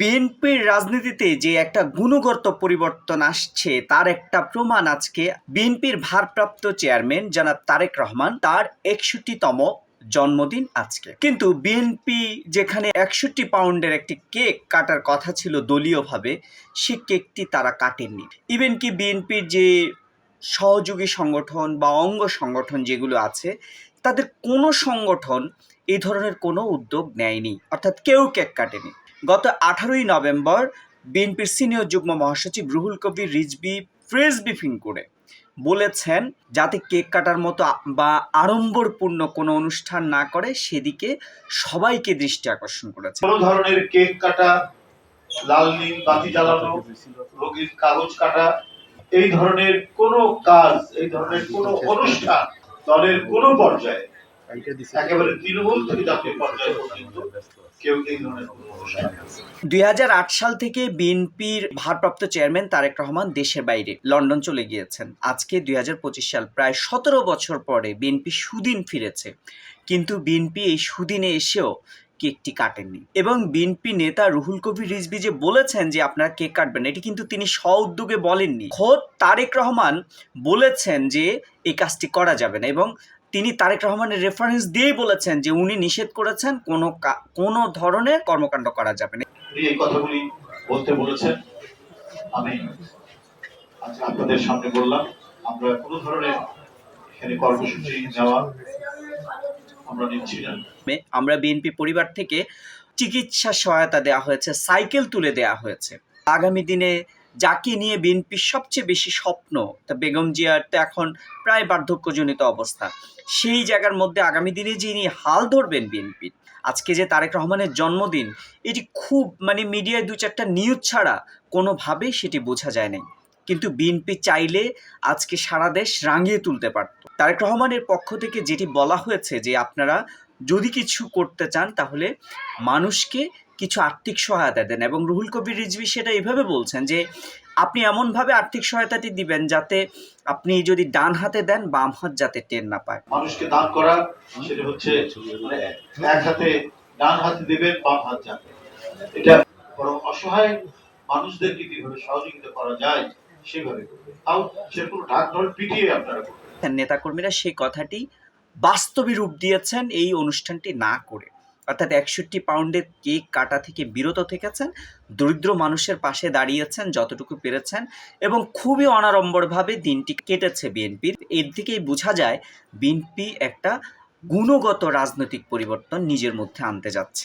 বিএনপির রাজনীতিতে যে একটা গুণগত পরিবর্তন আসছে, তার একটা প্রমাণ আজকে বিএনপির ভারপ্রাপ্ত চেয়ারম্যান জনাব তারেক রহমান, তার একষট্টিতম জন্মদিন আজকে। কিন্তু বিএনপি যেখানে একষট্টি পাউন্ডের একটি কেক কাটার কথা ছিল দলীয়ভাবে, সে কেকটি তারা কাটেননি। ইভেন কি বিএনপির যে সহযোগী সংগঠন বা অঙ্গ সংগঠন যেগুলো আছে, তাদের কোনো সংগঠন এই ধরনের কোনো উদ্যোগ নেয়নি। অর্থাৎ কেউ কেক কাটেনি। গত আঠারোই নভেম্বর বিএনপির সিনিয়র যুগ্ম মহাসচিব রুহুল কবির রিজবি প্রেস ব্রিফিং করে বলেছেন যাতে কেক কাটার মতো বা আড়ম্বরপূর্ণ কোনো অনুষ্ঠান না করে সেদিকে সবাইকে দৃষ্টি আকর্ষণ করেছে। কোনো ধরনের কেক কাটা লাল নীল বাতি জ্বালানো রোগীর কাগজ কাটা এই ধরনের কোনো কাজ এই ধরনের কোনো অনুষ্ঠান দলের কোনো পর্যায়ে একেবারে তৃণমূল থেকে জাতীয় পর্যায়ে পর্যন্ত কেউ এই ধরনের দুই সাল থেকে বিএনপির ভারপ্রাপ্ত চেয়ারম্যান তারেক রহমান দেশের বাইরে লন্ডন চলে গিয়েছেন। আজকে দু হাজার পঁচিশ সাল, প্রায় সতেরো বছর পরে বিএনপি সুদিন ফিরেছে। কিন্তু বিএনপি এই সুদিনে এসেও কেকটি কাটেননি। এবং বিএনপি নেতা রুহুল কবির রিজভি যে বলেছেন যে আপনারা কেক কাটবেন, এটি কিন্তু তিনি স্ব উদ্যোগে বলেননি। খোদ তারেক রহমান বলেছেন যে এই কাজটি করা যাবে না এবং তিনি তারেক রহমানের রেফারেন্স দিয়েই বলেছেন যে উনি নিষেধ করেছেন কোনো কোনো ধরনের কর্মকাণ্ড করা যাবে না। এই কথাগুলি বলতে বলেছেন। আমি আজকে আপনাদের সামনে বললাম আমরা কোনো ধরনের এখানে কর্মসূচি নেওয়া আমরা নিচ্ছি না। আমরা বিএনপি পরিবার থেকে চিকিৎসা সহায়তা দেওয়া হয়েছে সাইকেল তুলে দেওয়া হয়েছে। আগামী দিনে যাকে নিয়ে বিএনপির সবচেয়ে বেশি স্বপ্ন, তা বেগম জিয়ার জিয়ারটা এখন প্রায় বার্ধক্যজনিত অবস্থা। সেই জায়গার মধ্যে আগামী দিনে যিনি হাল ধরবেন বিএনপির আজকে যে তারেক রহমানের জন্মদিন, এটি খুব মানে মিডিয়ায় দু চারটা নিউজ ছাড়া কোনোভাবেই সেটি বোঝা যায় নাই। কিন্তু বিএনপি চাইলে আজকে সারা দেশ রাঙিয়ে তুলতে পারত। তারেক রহমানের পক্ষ থেকে যেটি বলা হয়েছে যে, আপনারা যদি কিছু করতে চান তাহলে মানুষকে কিছু আর্থিক সহায়তা দেন এবং রুহুল কবির রিজভি সেটা এভাবে বলছেন যে আপনি এমনভাবে আর্থিক সহায়তাটি দিবেন যাতে আপনি যদি ডান হাতে দেন বাম হাত যাতে টের না পায়। মানুষকে দান করা সেটা হচ্ছে মানে এক হাতে ডান হাতে দেবেন বাম হাত যাবে। এটা বরং অসহায় মানুষদেরকে কীভাবে সহযোগিতা করা যায় সেভাবে করবে। তাও সেরকম ঢাক ঢোল পিটিয়ে আপনারা করবেন। নেতাকর্মীরা সেই কথাটি বাস্তবে রূপ দিয়েছেন এই অনুষ্ঠানটি না করে। অর্থাৎ একষট্টি পাউন্ডের কেক কাটা থেকে বিরত থেকেছেন, দরিদ্র মানুষের পাশে দাঁড়িয়েছেন যতটুকু পেরেছেন এবং খুবই অনাড়ম্বরভাবে দিনটি কেটেছে বিএনপির। এর থেকেই বোঝা যায়, বিএনপি একটা গুণগত রাজনৈতিক পরিবর্তন নিজের মধ্যে আনতে যাচ্ছে।